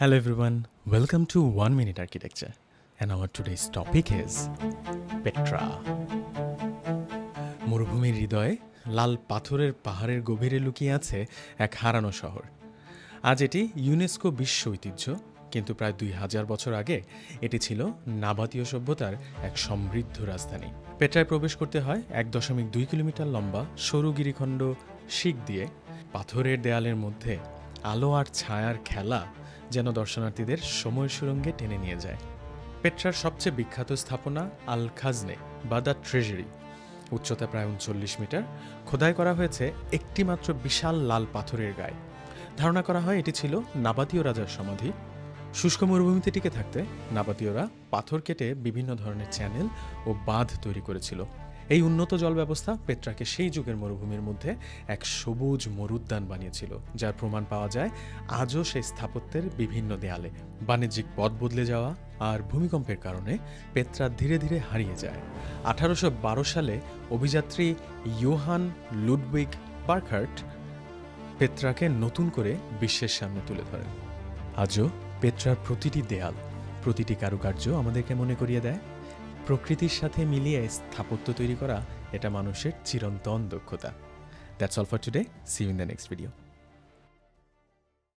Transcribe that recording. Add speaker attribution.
Speaker 1: Hello everyone, welcome to 1 Minute Architecture. And our today's topic is Petra. মরুভূমির হৃদয়ে লাল পাথরের পাহাড়ের গভীরে লুকিয়ে আছে এক হারানো শহর আজ এটি ইউনেস্কো বিশ্ব ঐতিহ্য কিন্তু প্রায় দুই হাজার বছর আগে এটি ছিল নাবাতীয় সভ্যতার এক সমৃদ্ধ রাজধানী পেট্রায় প্রবেশ করতে হয় এক দশমিক দুই কিলোমিটার লম্বা সরু গিরিখণ্ড শিক দিয়ে পাথরের দেয়ালের মধ্যে আলো আর ছায়ার খেলা যেন দর্শনার্থীদের সময় সুরঙ্গে টেনে নিয়ে যায়। পেট্রার সবচেয়ে বিখ্যাত স্থাপনা আল খাজনে বা দ্য ট্রেজারি। উচ্চতা প্রায় উনচল্লিশ মিটার। খোদাই করা হয়েছে একটি মাত্র বিশাল লাল পাথরের গায়ে। ধারণা করা হয় এটি ছিল নাবাতীয় রাজার সমাধি। শুষ্ক মরুভূমিতে টিকে থাকতে নাবাতীয়রা পাথর কেটে বিভিন্ন ধরনের চ্যানেল ও বাঁধ তৈরি করেছিল। এই উন্নত জল ব্যবস্থা পেট্রাকে সেই যুগের মরুভূমির মধ্যে এক সবুজ মরুদ্যান বানিয়েছিল, যার প্রমাণ পাওয়া যায় আজও সেই স্থাপত্যের বিভিন্ন দেয়ালে। বাণিজ্যিক পথ বদলে যাওয়া আর ভূমিকম্পের কারণে পেত্রা ধীরে ধীরে হারিয়ে যায়। আঠারোশো বারো সালে অভিযাত্রী ইয়োহান লুডবিগ বার্কহার্ট পেত্রাকে নতুন করে বিশ্বের সামনে তুলে ধরেন। আজও পেত্রার প্রতিটি দেয়াল, প্রতিটি কারুকার্য আমাদেরকে মনে করিয়ে দেয়। প্রকৃতির সাথে মিলিয়ে স্থাপত্য তৈরি করা এটা মানুষের চিরন্তন দক্ষতা। That's all for today see in the next video